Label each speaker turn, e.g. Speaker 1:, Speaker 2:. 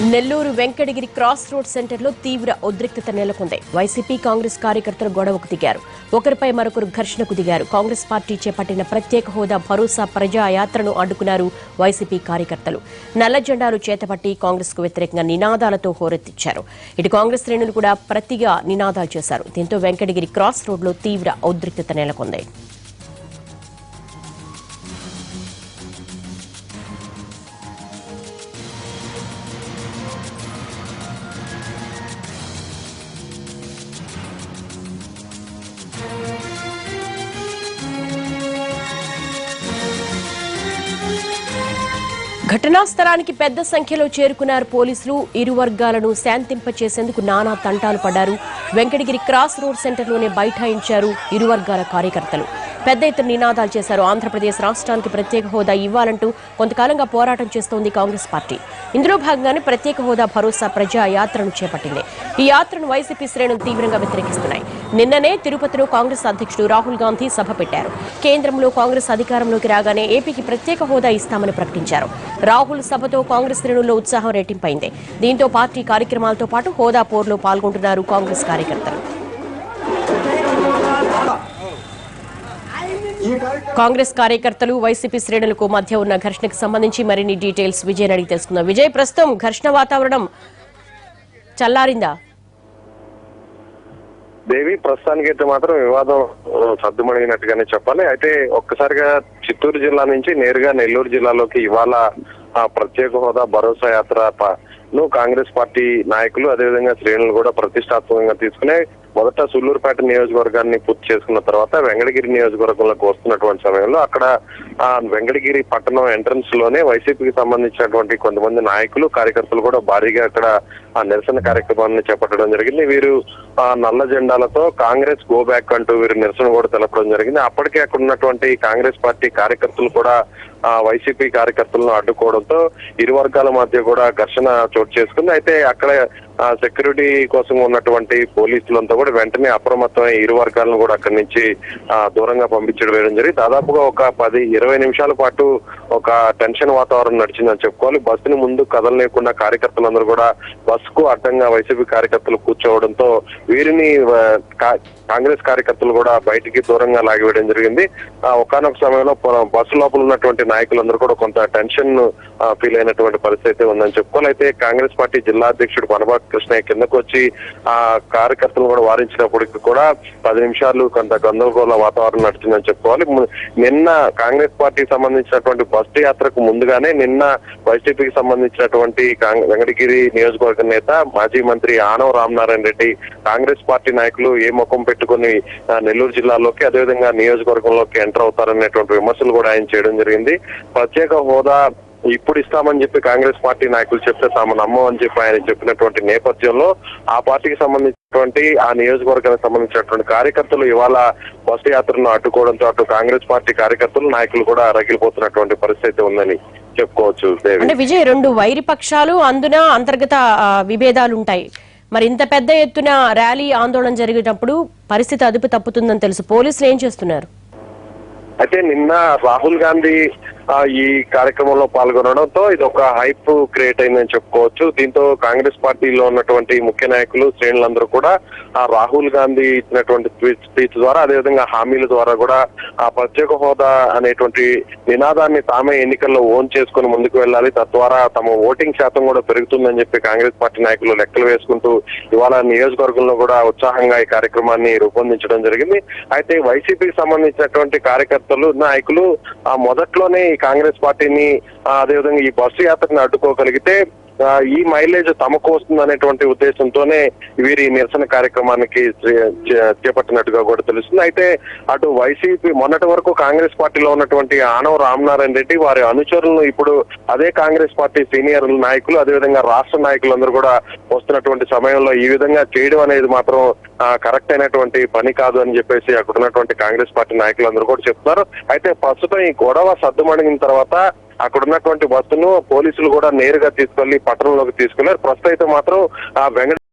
Speaker 1: Nellore Venkatagiri cross road సెంటర్లో తీవ్ర ఉద్రిక్తత నెలకొంది. వైసీపీ కాంగ్రెస్ కార్యకర్తలు గొడవకు దిగారు. ఒకరిపై మరొకరు ఘర్షణకు దిగారు. కాంగ్రెస్ పార్టీ చేపట్టిన ప్రత్యేక హోదా భరోసా ప్రజాయాత్రను అడ్డుకున్నారు వైసీపీ కార్యకర్తలు. నల్ల జెండాలు చేతపట్టి కాంగ్రెస్కు వ్యతిరేకంగా నినాదాలతో హోరెత్తిచ్చారు. ఇటు కాంగ్రెస్ శ్రేణులు కూడా ప్రతిగా నినాదాలు చేశారు. దీంతో వెంకటగిరి క్రాస్ రోడ్లో తీవ్ర ఉద్రిక్తత నెలకొంది. ఘటనా స్థలానికి పెద్ద సంఖ్యలో చేరుకున్నారు పోలీసులు. ఇరు వర్గాలను శాంతింపచేసేందుకు నానా తంటాలు పడ్డారు. వెంకటగిరి క్రాస్ రోడ్ సెంటర్లోనే బైఠాయించారు ఇరు వర్గాల కార్యకర్తలు. పెద్ద ఎత్తున నినాదాలు చేశారు ఆంధ్రప్రదేశ్ రాష్ట్రానికి ప్రత్యేక హోదా ఇవ్వాలంటూ కొంతకాలంగా పోరాటం చేస్తోంది కాంగ్రెస్ పార్టీ. ఇందులో భాగంగానే ప్రత్యేక హోదా భరోసా ప్రజా యాత్రను చేపట్టింది. ఈ యాత్రను వైసీపీ శ్రేణులు తీవ్రంగా వ్యతిరేకిస్తున్నాయి. నిన్ననే తిరుపతిలో కాంగ్రెస్ అధ్యక్షుడు రాహుల్ గాంధీ సభ పెట్టారు. కేంద్రంలో కాంగ్రెస్ అధికారంలోకి రాగానే ఏపీకి ప్రత్యేక హోదా ఇస్తామని ప్రకటించారు. రాహుల్ సభతో కాంగ్రెస్ శ్రేణుల్లో ఉత్సాహం రెట్టింపైంది. దీంతో పార్టీ కార్యక్రమాలతో పాటు హోదా పోర్లో పాల్గొంటున్నారు కాంగ్రెస్ కార్యకర్తలు. కాంగ్రెస్ కార్యకర్తలు వైసీపీ శ్రేణులకు మధ్య ఉన్న ఘర్షణకు సంబంధించి మరిన్ని డీటెయిల్స్ విజయ్ అడిగి తెలుసుకుందాం. విజయ్ ప్రస్తుతం ఘర్షణ వాతావరణం చల్లారిందా?
Speaker 2: దేవి ప్రస్తుతానికి అయితే మాత్రం వివాదం ఆ, చెప్పాలి. అయితే ఒక్కసారిగా చిత్తూరు జిల్లా నుంచి నేరుగా నెల్లూరు జిల్లాలోకి ఇవాళ ఆ ప్రత్యేక హోదా భరోసా యాత్ర ను కాంగ్రెస్ పార్టీ నాయకులు అదేవిధంగా శ్రేణులు కూడా ప్రతిష్టాత్మకంగా తీసుకునే మొదట సుల్లూరుపేట నియోజకవర్గాన్ని పూర్తి చేసుకున్న తర్వాత వెంకటగిరి నియోజకవర్గంలోకి వస్తున్నటువంటి సమయంలో అక్కడ ఆ వెంకటగిరి పట్టణం ఎంట్రన్స్లోనే వైసీపీకి సంబంధించినటువంటి కొంతమంది నాయకులు కార్యకర్తలు కూడా భారీగా అక్కడ ఆ నిరసన కార్యక్రమాన్ని చేపట్టడం జరిగింది. వీరు ఆ నల్ల జెండాలతో కాంగ్రెస్ గో బ్యాక్ అంటూ వీరు నిరసన కూడా తెలపడం జరిగింది. అప్పటికే అక్కడ ఉన్నటువంటి కాంగ్రెస్ పార్టీ కార్యకర్తలు కూడా ఆ వైసీపీ కార్యకర్తలను అడ్డుకోవడంతో ఇరు వర్గాల మధ్య కూడా ఘర్షణ చోటు చేసుకుంది. అయితే అక్కడ సెక్యూరిటీ కోసం ఉన్నటువంటి పోలీసులంతా కూడా వెంటనే అప్రమత్తమై ఇరు వర్గాలను కూడా అక్కడి నుంచి దూరంగా పంపించడం వేయడం జరిగింది. దాదాపుగా ఒక పది ఇరవై నిమిషాల పాటు ఒక టెన్షన్ వాతావరణం నడిచిందని చెప్పుకోవాలి. బస్సుని ముందు కదలలేకుండా కార్యకర్తలందరూ కూడా బస్సుకు అడ్డంగా వైసీపీ కార్యకర్తలు కూర్చోవడంతో వీరిని కా- కాంగ్రెస్ కార్యకర్తలు కూడా బయటికి దూరంగా లాగివేయడం జరిగింది. ఆ ఒకనొక సమయంలో బస్సు లోపల ఉన్నటువంటి నాయకులందరూ కూడా కొంత టెన్షన్ ఫీల్ అయినటువంటి పరిస్థితి అయితే ఉందని చెప్పుకోవాలి. అయితే కాంగ్రెస్ పార్టీ జిల్లా అధ్యక్షుడు పనబాక కృష్ణయ్య కిందకు వచ్చి ఆ కార్యకర్తలు కూడా వారించినప్పటికీ కూడా పది నిమిషాలు కొంత గందరగోళ వాతావరణం నడిచిందని చెప్పుకోవాలి. నిన్న కాంగ్రెస్ పార్టీకి సంబంధించినటువంటి బస్సు యాత్రకు ముందుగానే నిన్న వైసీపీకి సంబంధించినటువంటి వెంకటగిరి నియోజకవర్గ నేత మాజీ మంత్రి ఆనవ రామనారాయణ రెడ్డి కాంగ్రెస్ పార్టీ నాయకులు ఏ ముఖం పెట్టుకుని నెల్లూరు జిల్లాలోకి అదేవిధంగా నియోజకవర్గంలోకి ఎంటర్ అవుతారనేటువంటి విమర్శలు కూడా ఆయన చేయడం జరిగింది. ప్రత్యేక హోదా ఇప్పుడు ఇస్తామని చెప్పి కాంగ్రెస్ పార్టీ నాయకులు చెప్తే తాము నమ్మమని చెప్పి ఆయన చెప్పినటువంటి నేపథ్యంలో ఆ పార్టీకి సంబంధించినటువంటి ఆ నియోజకవర్గానికి సంబంధించినటువంటి కార్యకర్తలు ఇవాళ బస్సు యాత్రను అడ్డుకోవడంతో అటు కాంగ్రెస్ పార్టీ కార్యకర్తలు నాయకులు కూడా రగిలిపోతున్నటువంటి పరిస్థితి ఉందని చెప్పుకోవచ్చు
Speaker 1: అంటే విజయ్ రెండు వైరి పక్షాలు అందున అంతర్గత విభేదాలు ఉంటాయి మరి ఇంత పెద్ద ఎత్తున ర్యాలీ ఆందోళన జరిగేటప్పుడు పరిస్థితి అదుపు తప్పుతుందని తెలుసు. పోలీసులు ఏం చేస్తున్నారు?
Speaker 2: అయితే నిన్న రాహుల్ గాంధీ ఈ కార్యక్రమంలో పాల్గొనడంతో ఇది ఒక హైప్ క్రియేట్ అయిందని చెప్పుకోవచ్చు. దీంతో కాంగ్రెస్ పార్టీలో ఉన్నటువంటి ముఖ్య నాయకులు శ్రేణులందరూ కూడా ఆ రాహుల్ గాంధీ ఇచ్చినటువంటి స్పీచ్ స్పీచ్ ద్వారా అదేవిధంగా హామీల ద్వారా కూడా ఆ ప్రత్యేక హోదా అనేటువంటి నినాదాన్ని తామే ఎన్నికల్లో ఓన్ చేసుకుని ముందుకు వెళ్ళాలి. తద్వారా తమ ఓటింగ్ శాతం కూడా పెరుగుతుందని చెప్పి కాంగ్రెస్ పార్టీ నాయకులు లెక్కలు వేసుకుంటూ ఇవాళ నియోజకవర్గంలో కూడా ఉత్సాహంగా ఈ కార్యక్రమాన్ని రూపొందించడం జరిగింది. అయితే వైసీపీకి సంబంధించినటువంటి కార్యకర్తలు నాయకులు ఆ మొదట్లోనే ఈ కాంగ్రెస్ పార్టీని ఆ, అదేవిధంగా ఈ బస్సు యాత్రను అడ్డుకోగలిగితే ఈ మైలేజ్ తమకు వస్తుంది అనేటువంటి ఉద్దేశంతోనే వీరి నిరసన కార్యక్రమానికి చే- చే- చేపట్టినట్టుగా కూడా తెలుస్తుంది. అయితే అటు వైసీపీ మొన్నటి వరకు కాంగ్రెస్ పార్టీలో ఉన్నటువంటి ఆనవ రామనారాయణ రెడ్డి వారి అనుచరులను ఇప్పుడు అదే కాంగ్రెస్ పార్టీ సీనియర్ నాయకులు అదేవిధంగా రాష్ట్ర నాయకులందరూ కూడా వస్తున్నటువంటి సమయంలో ఈ విధంగా చేయడం అనేది మాత్రం కరెక్ట్ అయినటువంటి పని కాదు అని చెప్పేసి అక్కడ ఉన్నటువంటి కాంగ్రెస్ పార్టీ నాయకులందరూ కూడా చెప్తున్నారు. అయితే ప్రస్తుతం ఈ గొడవ సర్దుమణిగిన తర్వాత అక్కడ ఉన్నటువంటి బస్సును పోలీసులు కూడా నేరుగా తీసుకెళ్ళి పట్టణంలోకి తీసుకెళ్ళారు. ప్రస్తుతం అయితే మాత్రం ఆ వెంకట